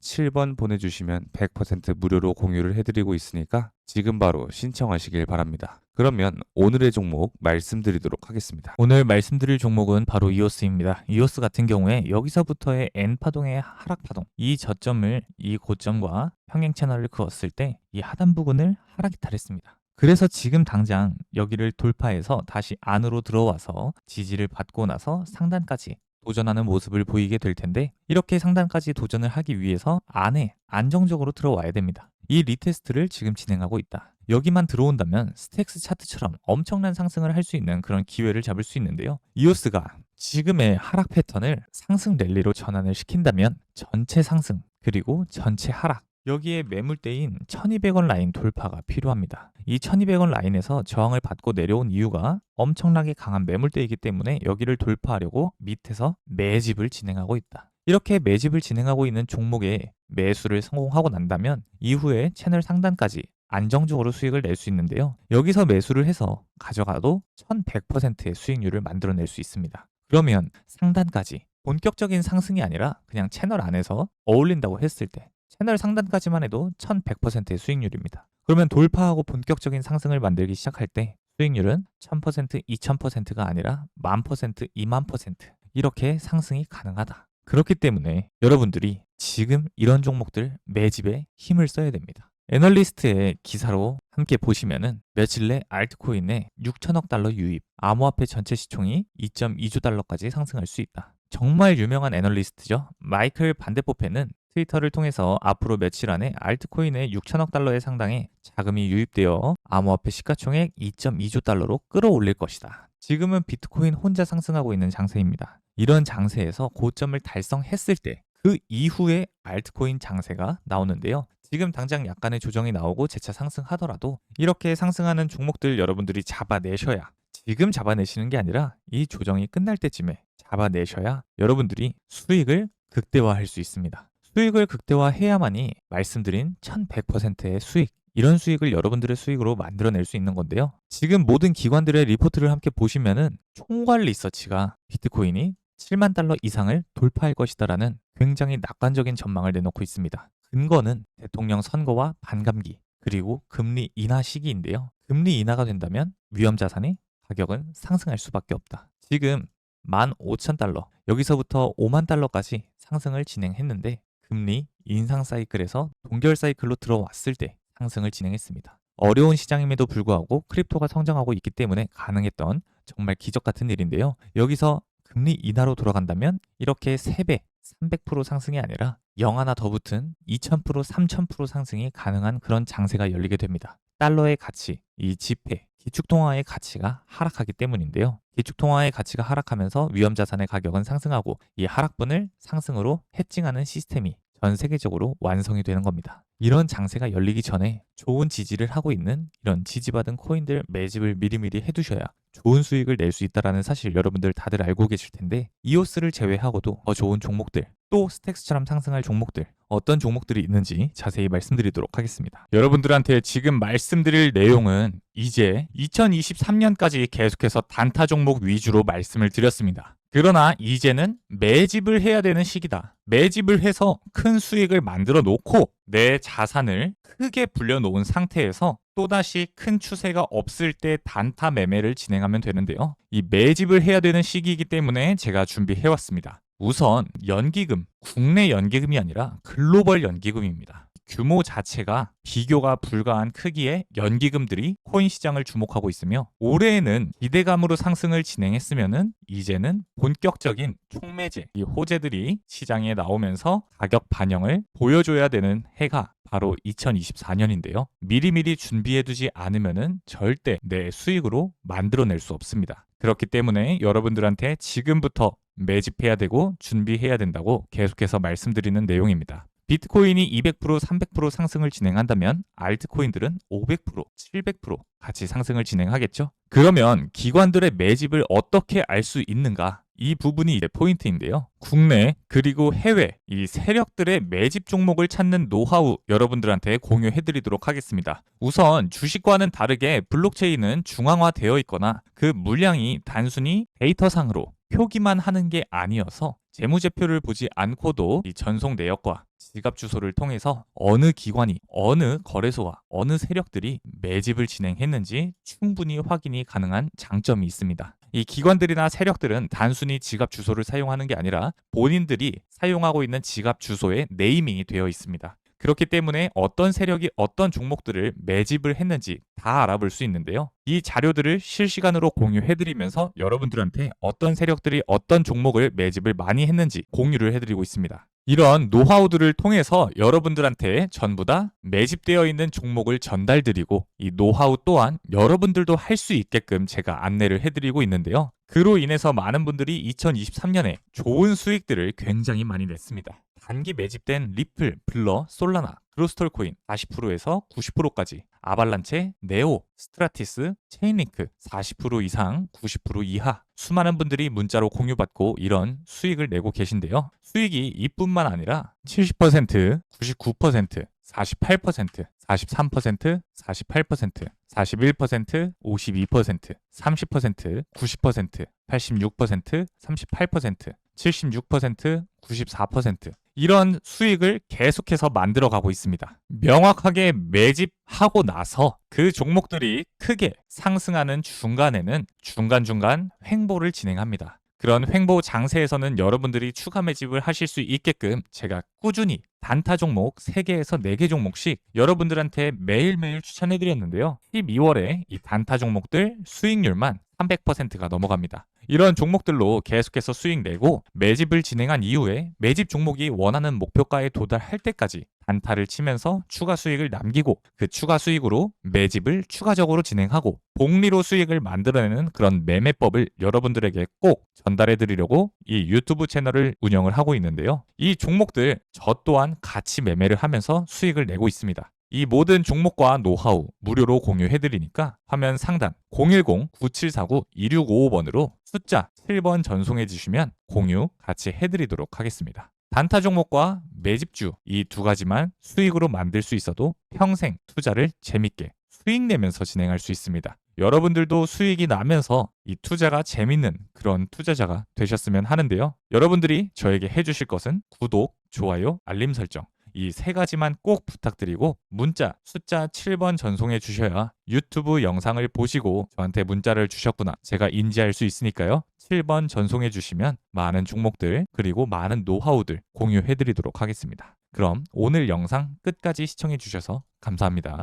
7번 보내주시면 100% 무료로 공유를 해드리고 있으니까 지금 바로 신청하시길 바랍니다. 그러면 오늘의 종목 말씀드리도록 하겠습니다. 오늘 말씀드릴 종목은 바로 이오스입니다. 이오스 같은 경우에 여기서부터의 N파동의 하락 파동, 이 저점을 이 고점과 평행 채널을 그었을 때 이 하단 부근을 하락 이 탈했습니다. 그래서 지금 당장 여기를 돌파해서 다시 안으로 들어와서 지지를 받고 나서 상단까지 도전하는 모습을 보이게 될 텐데 이렇게 상단까지 도전을 하기 위해서 안에 안정적으로 들어와야 됩니다. 이 리테스트를 지금 진행하고 있다. 여기만 들어온다면 스택스 차트처럼 엄청난 상승을 할 수 있는 그런 기회를 잡을 수 있는데요. 이오스가 지금의 하락 패턴을 상승 랠리로 전환을 시킨다면 전체 상승 그리고 전체 하락 여기에 매물대인 1200원 라인 돌파가 필요합니다. 이 1200원 라인에서 저항을 받고 내려온 이유가 엄청나게 강한 매물대이기 때문에 여기를 돌파하려고 밑에서 매집을 진행하고 있다. 이렇게 매집을 진행하고 있는 종목에 매수를 성공하고 난다면 이후에 채널 상단까지 안정적으로 수익을 낼 수 있는데요. 여기서 매수를 해서 가져가도 1100%의 수익률을 만들어낼 수 있습니다. 그러면 상단까지 본격적인 상승이 아니라 그냥 채널 안에서 어울린다고 했을 때 채널 상단까지만 해도 1100%의 수익률입니다. 그러면 돌파하고 본격적인 상승을 만들기 시작할 때 수익률은 1000%, 2000%가 아니라 1000%, 20000% 이렇게 상승이 가능하다. 그렇기 때문에 여러분들이 지금 이런 종목들 매집에 힘을 써야 됩니다. 애널리스트의 기사로 함께 보시면은 며칠 내 알트코인에 6천억 달러 유입, 암호화폐 전체 시총이 2.2조 달러까지 상승할 수 있다. 정말 유명한 애널리스트죠. 마이클 반데포페는 트위터를 통해서 앞으로 며칠 안에 알트코인에 6천억 달러의 상당의 자금이 유입되어 암호화폐 시가총액 2.2조 달러로 끌어올릴 것이다. 지금은 비트코인 혼자 상승하고 있는 장세입니다. 이런 장세에서 고점을 달성했을 때 그 이후에 알트코인 장세가 나오는데요. 지금 당장 약간의 조정이 나오고 재차 상승하더라도 이렇게 상승하는 종목들 여러분들이 잡아내셔야 지금 잡아내시는 게 아니라 이 조정이 끝날 때쯤에 잡아내셔야 여러분들이 수익을 극대화할 수 있습니다. 수익을 극대화해야만이 말씀드린 1100%의 수익, 이런 수익을 여러분들의 수익으로 만들어낼 수 있는 건데요. 지금 모든 기관들의 리포트를 함께 보시면은 총괄 리서치가 비트코인이 7만 달러 이상을 돌파할 것이다라는 굉장히 낙관적인 전망을 내놓고 있습니다. 근거는 대통령 선거와 반감기, 그리고 금리 인하 시기인데요. 금리 인하가 된다면 위험 자산의 가격은 상승할 수밖에 없다. 지금 15,000달러, 여기서부터 5만 달러까지 상승을 진행했는데 금리 인상 사이클에서 동결 사이클로 들어왔을 때 상승을 진행했습니다. 어려운 시장임에도 불구하고 크립토가 성장하고 있기 때문에 가능했던 정말 기적 같은 일인데요. 여기서 금리 인하로 돌아간다면 이렇게 3배, 300% 상승이 아니라 0 하나 더 붙은 2000%, 3000% 상승이 가능한 그런 장세가 열리게 됩니다. 달러의 가치, 이 지폐, 기축통화의 가치가 하락하기 때문인데요. 기축통화의 가치가 하락하면서 위험자산의 가격은 상승하고 이 하락분을 상승으로 해칭하는 시스템이 전 세계적으로 완성이 되는 겁니다. 이런 장세가 열리기 전에 좋은 지지를 하고 있는 이런 지지받은 코인들 매집을 미리미리 해두셔야 좋은 수익을 낼 수 있다는 사실 여러분들 다들 알고 계실 텐데 이오스를 제외하고도 더 좋은 종목들 또 스택스처럼 상승할 종목들 어떤 종목들이 있는지 자세히 말씀드리도록 하겠습니다. 여러분들한테 지금 말씀드릴 내용은 이제 2023년까지 계속해서 단타 종목 위주로 말씀을 드렸습니다. 그러나 이제는 매집을 해야 되는 시기다. 매집을 해서 큰 수익을 만들어 놓고 내 자산을 크게 불려놓은 상태에서 또다시 큰 추세가 없을 때 단타 매매를 진행하면 되는데요. 이 매집을 해야 되는 시기이기 때문에 제가 준비해 왔습니다. 우선 연기금, 국내 연기금이 아니라 글로벌 연기금입니다. 규모 자체가 비교가 불가한 크기의 연기금들이 코인 시장을 주목하고 있으며 올해에는 기대감으로 상승을 진행했으면은 이제는 본격적인 총매제 이 호재들이 시장에 나오면서 가격 반영을 보여줘야 되는 해가 바로 2024년인데요. 미리미리 준비해두지 않으면은 절대 내 수익으로 만들어낼 수 없습니다. 그렇기 때문에 여러분들한테 지금부터 매집해야 되고 준비해야 된다고 계속해서 말씀드리는 내용입니다. 비트코인이 200%, 300% 상승을 진행한다면 알트코인들은 500%, 700% 같이 상승을 진행하겠죠? 그러면 기관들의 매집을 어떻게 알 수 있는가? 이 부분이 이제 포인트인데요. 국내 그리고 해외 이 세력들의 매집 종목을 찾는 노하우 여러분들한테 공유해 드리도록 하겠습니다. 우선 주식과는 다르게 블록체인은 중앙화되어 있거나 그 물량이 단순히 데이터상으로 표기만 하는 게 아니어서 재무제표를 보지 않고도 이 전송 내역과 지갑 주소를 통해서 어느 기관이 어느 거래소와 어느 세력들이 매집을 진행했는지 충분히 확인이 가능한 장점이 있습니다. 이 기관들이나 세력들은 단순히 지갑 주소를 사용하는 게 아니라 본인들이 사용하고 있는 지갑 주소에 네이밍이 되어 있습니다. 그렇기 때문에 어떤 세력이 어떤 종목들을 매집을 했는지 다 알아볼 수 있는데요. 이 자료들을 실시간으로 공유해드리면서 여러분들한테 어떤 세력들이 어떤 종목을 매집을 많이 했는지 공유를 해드리고 있습니다. 이런 노하우들을 통해서 여러분들한테 전부 다 매집되어 있는 종목을 전달드리고 이 노하우 또한 여러분들도 할 수 있게끔 제가 안내를 해드리고 있는데요. 그로 인해서 많은 분들이 2023년에 좋은 수익들을 굉장히 많이 냈습니다. 단기 매집된 리플, 블러, 솔라나, 그로스톨 코인 40%에서 90%까지 아발란체, 네오, 스트라티스, 체인링크 40% 이상, 90% 이하 수많은 분들이 문자로 공유받고 이런 수익을 내고 계신데요. 수익이 이뿐만 아니라 70%, 99%, 48%, 43%, 48%, 41%, 52%, 30%, 90%, 86%, 38%, 76%, 94% 이런 수익을 계속해서 만들어 가고 있습니다. 명확하게 매집하고 나서 그 종목들이 크게 상승하는 중간에는 중간중간 횡보를 진행합니다. 그런 횡보 장세에서는 여러분들이 추가 매집을 하실 수 있게끔 제가 꾸준히 단타 종목 3개에서 4개 종목씩 여러분들한테 매일매일 추천해 드렸는데요. 12월에 이 단타 종목들 수익률만 300%가 넘어갑니다. 이런 종목들로 계속해서 수익 내고 매집을 진행한 이후에 매집 종목이 원하는 목표가에 도달할 때까지 단타를 치면서 추가 수익을 남기고 그 추가 수익으로 매집을 추가적으로 진행하고 복리로 수익을 만들어내는 그런 매매법을 여러분들에게 꼭 전달해 드리려고 이 유튜브 채널을 운영을 하고 있는데요. 이 종목들 저 또한 같이 매매를 하면서 수익을 내고 있습니다. 이 모든 종목과 노하우 무료로 공유해 드리니까 화면 상단 010-9749-2655번으로 숫자 7번 전송해 주시면 공유 같이 해 드리도록 하겠습니다. 단타 종목과 매집주 이 두 가지만 수익으로 만들 수 있어도 평생 투자를 재밌게 수익 내면서 진행할 수 있습니다. 여러분들도 수익이 나면서 이 투자가 재밌는 그런 투자자가 되셨으면 하는데요. 여러분들이 저에게 해주실 것은 구독, 좋아요, 알림 설정 이 세 가지만 꼭 부탁드리고 문자 숫자 7번 전송해 주셔야 유튜브 영상을 보시고 저한테 문자를 주셨구나 제가 인지할 수 있으니까요. 7번 전송해 주시면 많은 종목들 그리고 많은 노하우들 공유해 드리도록 하겠습니다. 그럼 오늘 영상 끝까지 시청해 주셔서 감사합니다.